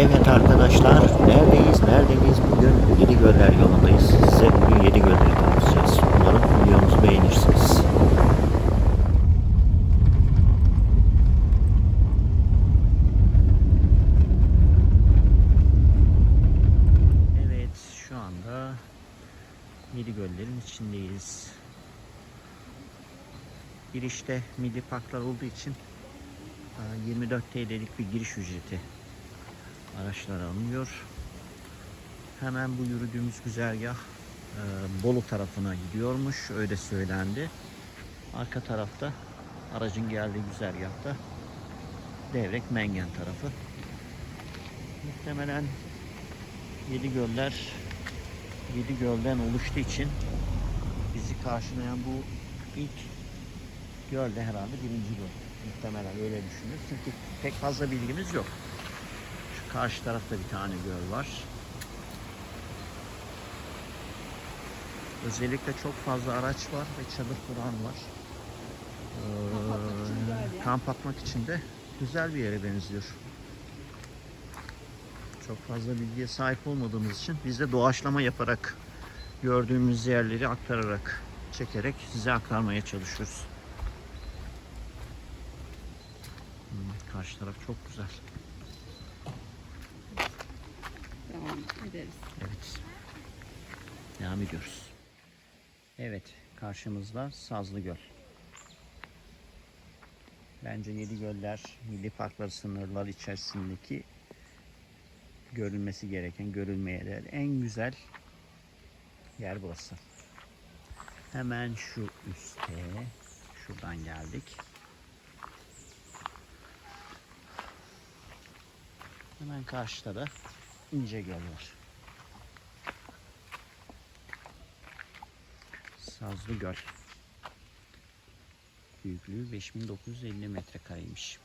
Evet arkadaşlar, neredeyiz, neredeyiz? Bugün Yedigöller yolundayız. Size bugün Yedigölleri tanıtacağız. Umarım videomuzu beğenirsiniz. Evet, şu anda Yedigöllerin içindeyiz. Girişte milli parklar olduğu için e, 24 TL'lik bir giriş ücreti araçlar alınıyor. Hemen bu yürüdüğümüz güzergah e, Bolu tarafına gidiyormuş. Öyle söylendi. Arka tarafta aracın geldiği güzergahta Devrek Mengen tarafı. Muhtemelen Yedi göller Yedi gölden oluştuğu için bizi karşılayan bu ilk göl de herhalde birinci göl. Muhtemelen öyle düşünüyoruz. Çünkü pek fazla bilgimiz yok. Karşı tarafta bir tane göl var. Özellikle çok fazla araç var ve çadır kuran var. Ee, kamp atmak için de güzel bir yere benziyor. Çok fazla bilgiye sahip olmadığımız için biz de doğaçlama yaparak gördüğümüz yerleri aktararak, çekerek size aktarmaya çalışıyoruz. Hmm, karşı taraf çok güzel. Devam ederiz. Evet. Devam ediyoruz. Evet, karşımızda Sazlı Göl. Bence Yedi Göller Milli Parkları sınırları içerisindeki görülmesi gereken, görülmeye değer en güzel yer burası. Hemen şu üstte, şuradan geldik. Hemen karşıda da İnce Göl var. Sazlı Göl. Büyüklüğü 5950 metrekareymiş.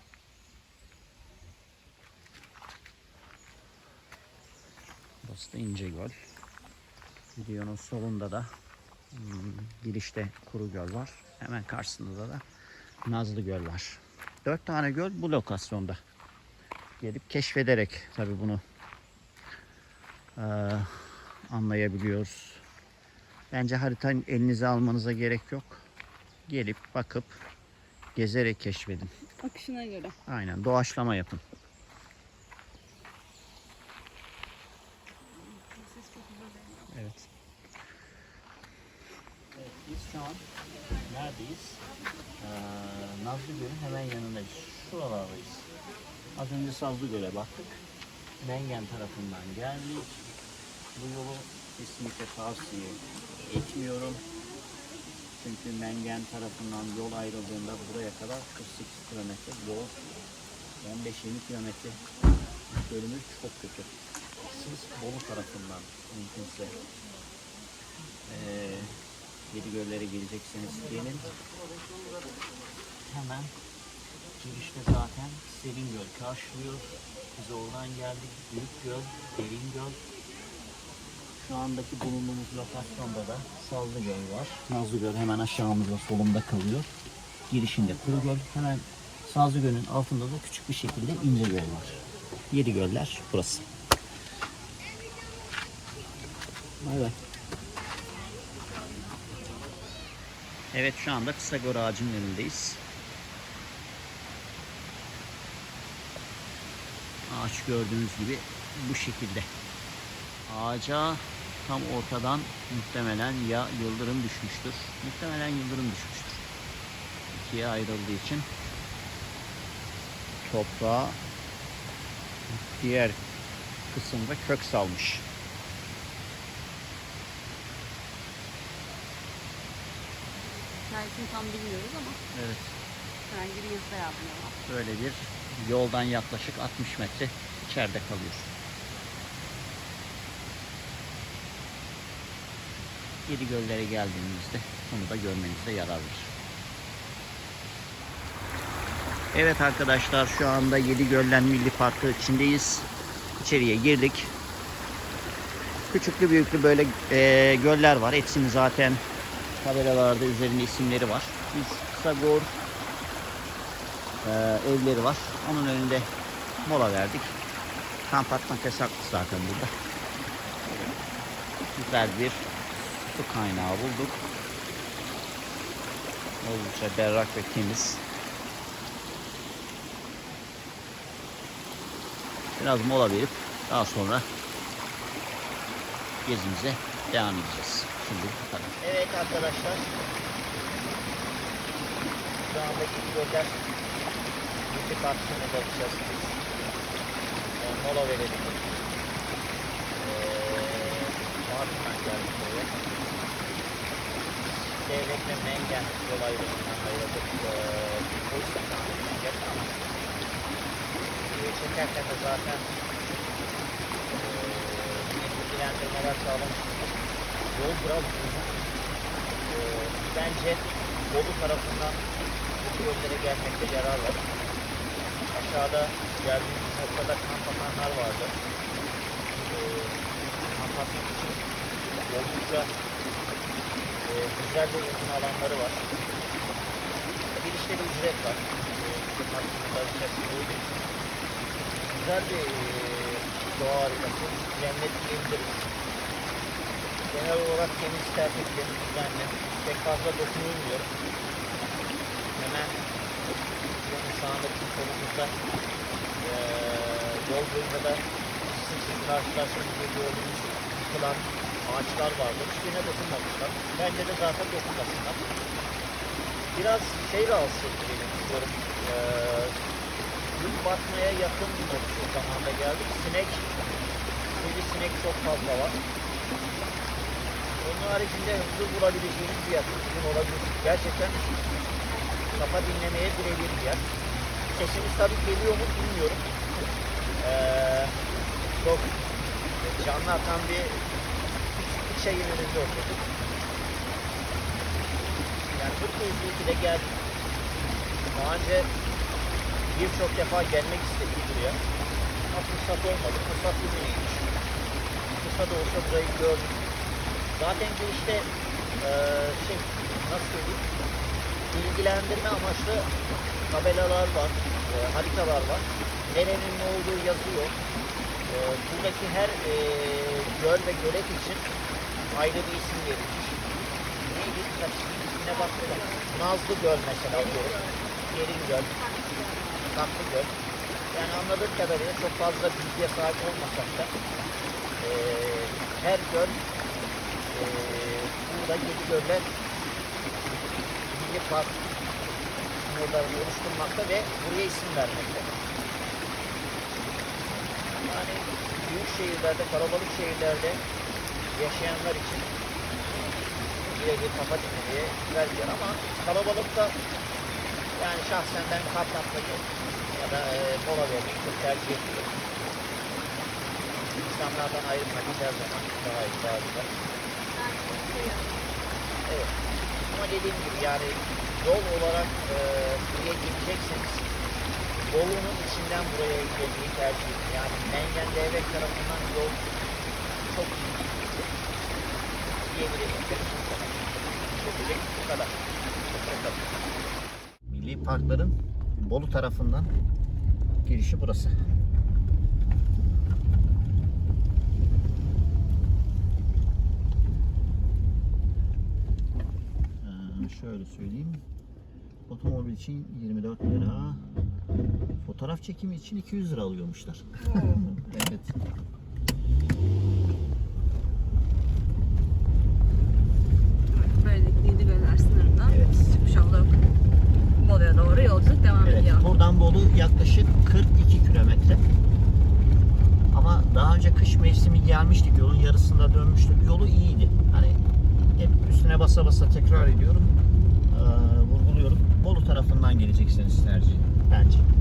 Burası da İnce Göl. Videonun solunda da hmm, girişte Kuru Göl var. Hemen karşısında da Nazlı Göl var. Dört tane göl bu lokasyonda. Gelip keşfederek tabi bunu eee, anlayabiliyoruz. Bence haritayı elinize almanıza gerek yok. Gelip bakıp gezerek keşfedin. Akışına göre. Aynen doğaçlama yapın. Evet. Evet biz şu an neredeyiz? Ee, Nazlı Göl'ün hemen yanındayız. Şuralardayız. Az önce Sazlı Göl'e baktık. Mengen tarafından geldik. Bu yolu kesinlikle tavsiye etmiyorum. Çünkü Mengen tarafından yol ayrıldığında buraya kadar 48 kilometre yol 15-20 kilometre bölümü çok kötü. Siz Bolu tarafından mümkünse Yedi göllere gelecekseniz gelin. Hemen girişte zaten Serin Göl karşılıyor. Biz oradan geldik. Büyük Göl, Derin Göl. Şu andaki bulunduğumuz lokasyonda da Sazlı Göl var. Nazlı Göl hemen aşağımızda solumda kalıyor. Girişinde Kuru Göl. Hemen Sazlı Göl'ün altında da küçük bir şekilde İnce Göl var. Yedi göller burası. Bay. Evet şu anda Kısagor ağacının önündeyiz. Ağaç gördüğünüz gibi bu şekilde. Ağaca tam ortadan muhtemelen ya yıldırım düşmüştür. Muhtemelen yıldırım düşmüştür. İkiye ayrıldığı için toprağa diğer kısımda kök salmış. Hikayesini tam bilmiyoruz ama Evet. herhangi bir yazıda yazmıyor. Böyle bir yoldan yaklaşık 60 metre içeride kalıyor. Yedi göllere geldiğimizde bunu da görmenizde yarar. Evet arkadaşlar şu anda Yedi Göllen Milli Parkı içindeyiz. İçeriye girdik. Küçüklü büyüklü böyle eee, göller var. Hepsinin zaten tabelalarda üzerinde isimleri var. Biz Kısagor eee, evleri var. Onun önünde mola verdik. Kamp atmak yasak zaten burada. Güzel bir su kaynağı bulduk. Oldukça berrak ve temiz. Biraz mola verip daha sonra gezimize devam edeceğiz. Şimdi bu kadar. Evet arkadaşlar. Şu andaki gölden Milli Parkı'na bakacağız biz. Ee, mola verelim. Ee, Mardin'den geldik buraya. Devlet ve Mengen yol ayrımından ayrıldık. Bu istikametten geldik ama çekerken de zaten bilgilendirmeler sağlamıştık. Yol biraz uzun. Bence Bolu tarafından bu göllere gelmekte yarar var. Aşağıda geldiğimiz noktada kamp atanlar vardı. Ee, kamp atmak için oldukça güzel ve uzun alanları var. Bir işte bir ücret var. Güzel bir e, doğa harikası. Cennet diyebiliriz. Genel olarak temiz, tertipli, düzenli. Pek fazla dokunulmuyor. Hemen yanı sağındaki kolumuzda eee yol boyunca da sık sık karşılaştığımızda gördüğümüz yıkılan ağaçlar vardı. Hiçbirine dokunmamışlar. Bence de zaten dokunmasınlar. Biraz şey rahatsız etti beni bilmiyorum. Eee gün batmaya yakın bir zamanda geldik. Sinek, sinek çok fazla var. Onun haricinde hızlı bulabileceğiniz bir yer. Uzun olabilir. Gerçekten kafa dinlemeye birebir bir yer. Sesimiz tabii geliyor mu bilmiyorum. Ee, çok canlı atan bir şeyin önünde oturduk. Yani bu keyifli de geldik. Daha önce birçok defa gelmek istedik buraya. Ama fırsat olmadı. Fırsat bugüneymiş. Fırsat olsa burayı gördük. Zaten bu işte eee şey nasıl söyleyeyim bilgilendirme amaçlı tabelalar var, eee, haritalar var. Nerenin ne olduğu yazıyor. Eee, buradaki her eee göl ve gölet için ayrı bir isim verilmiş. Neydi? İsmine baktım. Nazlı Göl mesela diyorum. Derin Göl, Tatlı Göl. Yani anladığım kadarıyla çok fazla bilgiye sahip olmasak da eee, her göl eee burada yedi göller Milli Park sınırlarını oluşturmakta ve buraya isim vermekte. Yani büyük şehirlerde, kalabalık şehirlerde yaşayanlar için birebir kafa dinlemeye bir yer ama kalabalıkta yani şahsen ben kart atmayı ya da e, mola vermeyi çok tercih ediyorum. İnsanlardan ayrılmak her zaman daha iyi, daha güzel. Evet. Ama dediğim gibi yani yol olarak e, buraya gidecekseniz Bolu'nun içinden buraya gelmeyi tercih edin. Yani Mengen Devlet tarafından yol çok iyi diyebilirim. Bu kadar. Milli parkların Bolu tarafından girişi burası. Ee, şöyle söyleyeyim. Otomobil için 24 lira. Fotoğraf çekimi için 200 lira alıyormuşlar. evet. Böylelikle Göller sınırından Evet. çıkmış olduk. Bolu'ya doğru yolculuk devam Evet. ediyor. Buradan Bolu yaklaşık 42 kilometre. Ama daha önce kış mevsimi gelmiştik yolun yarısında dönmüştük. Yolu iyiydi. Hani hep üstüne basa basa tekrar ediyorum. Ee, vurguluyorum. Bolu tarafından geleceksiniz tercih pędzi.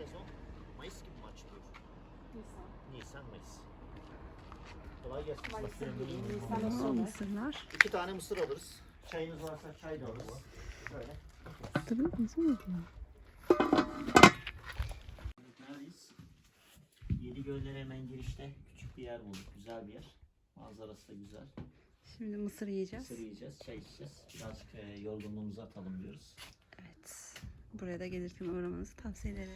Bence. Nisan, Mayıs. Kolay gelsin. Mayıs'ın Oo, sonu. mısırlar. İki tane mısır alırız. Çayınız varsa çay da alırız. Şöyle. Tabii mısır mı? Neredeyiz? Yedi Göller'e hemen girişte küçük bir yer bulduk. Güzel bir yer. Manzarası da güzel. Şimdi mısır yiyeceğiz. Mısır yiyeceğiz, çay içeceğiz. Birazcık e, yorgunluğumuzu atalım diyoruz. Evet. Buraya da gelirken uğramanızı tavsiye ederim.